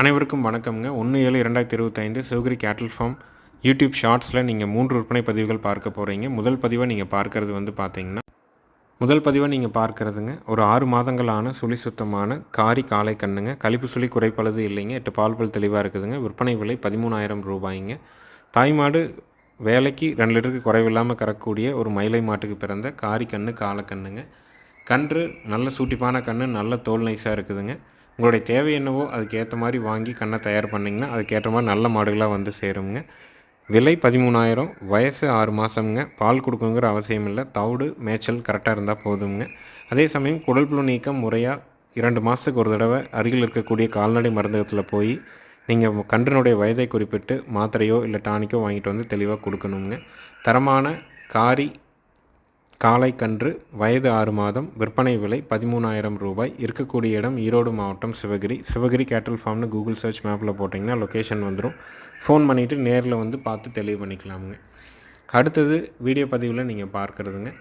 அனைவருக்கும் வணக்கம்ங்க. ஒன்று ஏழு இரண்டாயிரத்தி இருபத்தைந்து சிவகிரி கேட்டில் ஃபார்ம் யூடியூப் ஷார்ட்ஸில் நீங்கள் மூன்று விற்பனை பதிவுகள் பார்க்க போகிறீங்க முதல் பதிவை நீங்கள் பார்க்கறது வந்து பார்த்தீங்கன்னா முதல் பதிவை நீங்கள் பார்க்கறதுங்க ஒரு ஆறு மாதங்களான சுழி சுத்தமான காரி காலை கண்ணுங்க. கழிப்பு சுழி குறைப்பளது இல்லைங்க. எட்டு பால் பல் தெளிவாக இருக்குதுங்க. விற்பனை விலை பதிமூணாயிரம் ரூபாய்ங்க. தாய்மாடு வேலைக்கு ரெண்டு லிட்டருக்கு குறைவில்லாமல் கறக்கூடிய ஒரு மயிலை மாட்டுக்கு பிறந்த காரி கண்ணு காலக்கண்ணுங்க கன்று நல்ல சூட்டிப்பான கன்று நல்ல தோல் நைஸாக இருக்குதுங்க. உங்களுடைய தேவை என்னவோ அதுக்கேற்ற மாதிரி வாங்கி கண்ணை தயார் பண்ணிங்கன்னா அதுக்கேற்ற மாதிரி நல்ல மாடுகளாக வந்து சேருங்க. விலை பதிமூணாயிரம் வயசு ஆறு மாதம்ங்க பால் கொடுக்குங்கிற அவசியம் இல்லை. தவிடு மேய்ச்சல் கரெக்டாக இருந்தால் போதுங்க அதே சமயம் குடல் புழு நீக்கம் முறையாக இரண்டு மாதத்துக்கு ஒரு தடவை அருகில் இருக்கக்கூடிய கால்நடை மருந்தகத்தில் போய் நீங்கள் கன்றினுடைய வயதை குறிப்பிட்டு மாத்திரையோ இல்லை டானிக்கோ வாங்கிட்டு வந்து தெளிவாக கொடுக்கணுங்க தரமான காரி காலை கன்று வயது ஆறு மாதம் விற்பனை விலை பதிமூணாயிரம் ரூபாய். இருக்கக்கூடிய இடம் ஈரோடு மாவட்டம் சிவகிரி. சிவகிரி கேட்டல் ஃபார்ம்னு கூகுள் சர்ச் மேப்பில் போட்டிங்கன்னா லொக்கேஷன் வந்துடும் ஃபோன் பண்ணிவிட்டு நேரில் வந்து பார்த்து தெளிவு பண்ணிக்கலாமுங்க. அடுத்தது வீடியோ பதிவில் நீங்கள் பார்க்குறதுங்க.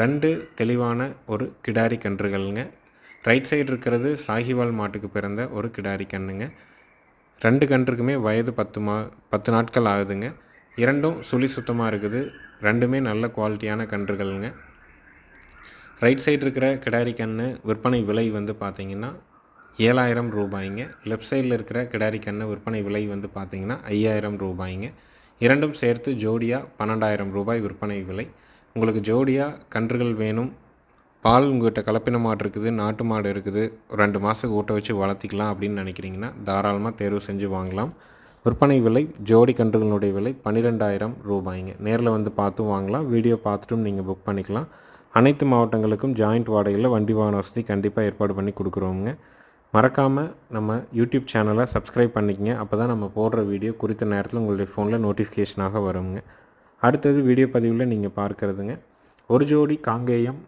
ரெண்டு தெளிவான ஒரு கிடாரி கன்றுகள்ங்க. ரைட் சைடு இருக்கிறது சாகிவால் மாட்டுக்கு பிறந்த ஒரு கிடாரி கன்றுங்க ரெண்டு கன்றுக்குமே வயது பத்து மா பத்து நாட்கள் ஆகுதுங்க. இரண்டும் சுழி சுத்தமாக இருக்குது. ரெண்டுமே நல்ல குவாலிட்டியான கன்றுகள்ங்க. ரைட் சைடு இருக்கிற கிடாரி கன்று விற்பனை விலை வந்து பார்த்தீங்கன்னா ஏழாயிரம் ரூபாய்ங்க. லெஃப்ட் சைடில் இருக்கிற கிடாரி கன்று விற்பனை விலை வந்து பார்த்தீங்கன்னா ஐயாயிரம் ரூபாய்ங்க. இரண்டும் சேர்த்து ஜோடியாக பன்னெண்டாயிரம் ரூபாய் விற்பனை விலை. உங்களுக்கு ஜோடியாக கன்றுகள் வேணும். பால் உங்கள்கிட்ட கலப்பின மாடு இருக்குது நாட்டு மாடு இருக்குது. ரெண்டு மாதத்துக்கு ஊட்ட வச்சு வளர்த்திக்கலாம் அப்படின்னு நினைக்கிறீங்கன்னா தாராளமாக தேர்வு செஞ்சு வாங்கலாம். விற்பனை விலை ஜோடி கன்றுகளுடைய விலை பன்னிரெண்டாயிரம் ரூபாய்ங்க. நேரில் வந்து பார்த்து வாங்கலாம். வீடியோ பார்த்துட்டும் நீங்கள் புக் பண்ணிக்கலாம். அனைத்து மாவட்டங்களுக்கும் ஜாயிண்ட் வாடகையில் வண்டி வாகன வசதி கண்டிப்பாக ஏற்பாடு பண்ணி கொடுக்குறோங்க மறக்காமல் நம்ம யூடியூப் சேனலை சப்ஸ்கிரைப் பண்ணிக்கங்க. அப்போ தான் நம்ம போடுற வீடியோ குறித்த நேரத்தில் உங்களுடைய ஃபோனில் நோட்டிஃபிகேஷனாக வருங்க அடுத்தது வீடியோ பதிவில் நீங்கள் பார்க்குறதுங்க. ஒரு ஜோடி காங்கேயம்